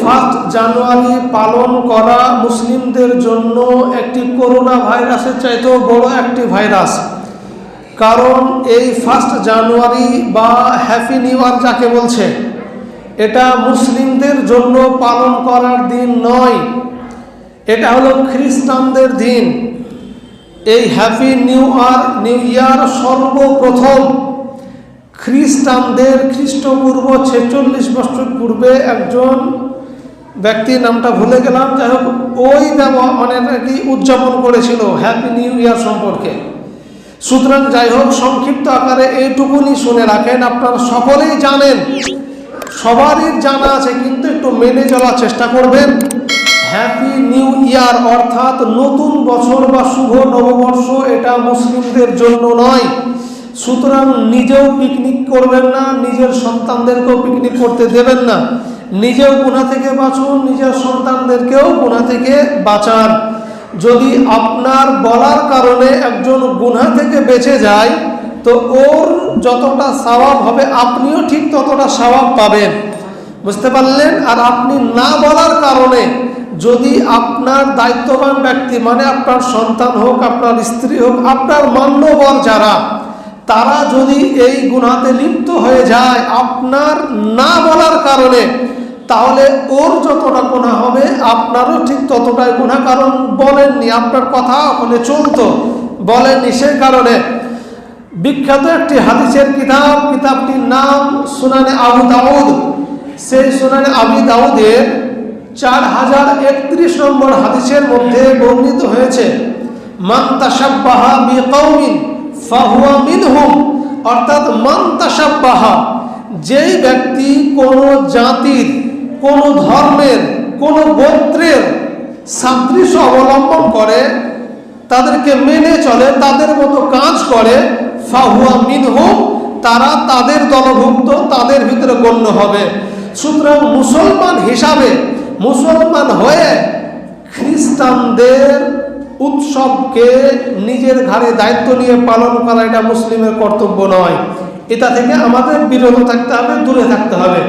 First January পালন করা মুসলিমদের জন্য একটি করোনা ভাইরাসের চাইতেও বড় একটি ভাইরাস। কারণ এই ফার্স্ট জানুয়ারি বা হ্যাপি নিউ ইয়ার যাকে বলছে, এটা মুসলিমদের জন্য পালন করার দিন নয়। এটা হলো খ্রিস্টানদের দিন। এই happy new year new year সর্বপ্রথম খ্রিস্টানদের খ্রিস্টপূর্ব ছেচল্লিশ বছর পূর্বে একজন ব্যক্তির নামটা ভুলে গেলাম। যাই হোক, ওই মানে নাকি উদযাপন করেছিল হ্যাপি নিউ ইয়ার সম্পর্কে। সুতরাং যাই হোক, সংক্ষিপ্ত আকারে এইটুকুনি শুনে রাখেন। আপনারা সকলেই জানেন, সবারই জানা আছে, কিন্তু একটু মেনে চলার চেষ্টা করবেন। হ্যাপি নিউ ইয়ার অর্থাৎ নতুন বছর বা শুভ নববর্ষ এটা মুসলিমদের জন্য নয়। সুতরাং নিজেও পিকনিক করবেন না, নিজের সন্তানদেরকেও পিকনিক করতে দেবেন না। নিজেও গুণা থেকে বাঁচুন, নিজের সন্তানদেরকেও গুণা থেকে বাঁচান। যদি আপনার বলার কারণে একজন গুণা থেকে বেঁচে যায়, তো ওর যতটা স্বভাব হবে, আপনিও ঠিক ততটা স্বভাব পাবেন। বুঝতে পারলেন? আর আপনি না বলার কারণে যদি আপনার দায়িত্ববান ব্যক্তি মানে আপনার সন্তান হোক, আপনার স্ত্রী হোক, আপনার মান্যবর যারা তারা যদি এই গুণাতে লিপ্ত হয়ে যায় আপনার না বলার কারণে, তাহলে ওর যতটা গুণা হবে, আপনারও ঠিক ততটাই গুণা কারণ বলেননি, আপনার কথা ওখানে চলতো। বলেননি সেই কারণে। বিখ্যাত একটি হাদিসের কিতাব, কিতাবটির নাম সুনানে আবু দাউদ। সেই সুনানে আবি দাউদের চার হাজার একত্রিশ নম্বর হাদিসের মধ্যে বর্ণিত হয়েছে, মান তাসাব্বাহা বিকৌমিন ফাহুয়া মিনহুম, অর্থাৎ মান তাসাব্বাহা যেই ব্যক্তি কোনো জাতির, কোনো ধর্মের, কোনো গোত্রের সাদৃশ্য অবলম্বন করে, তাদেরকে মেনে চলে, তাদের মতো কাজ করে, ফাহুয়া মিনহুম, তারা তাদের দলভুক্ত, তাদের ভিতরে গণ্য হবে। সুতরাং মুসলমান হিসাবে, মুসলমান হয়ে খ্রিস্টানদের উৎসবকে নিজের ঘাড়ে দায়িত্ব নিয়ে পালন করা এটা মুসলিমের কর্তব্য নয়। এটা থেকে আমাদের বিরত থাকতে হবে, দূরে থাকতে হবে।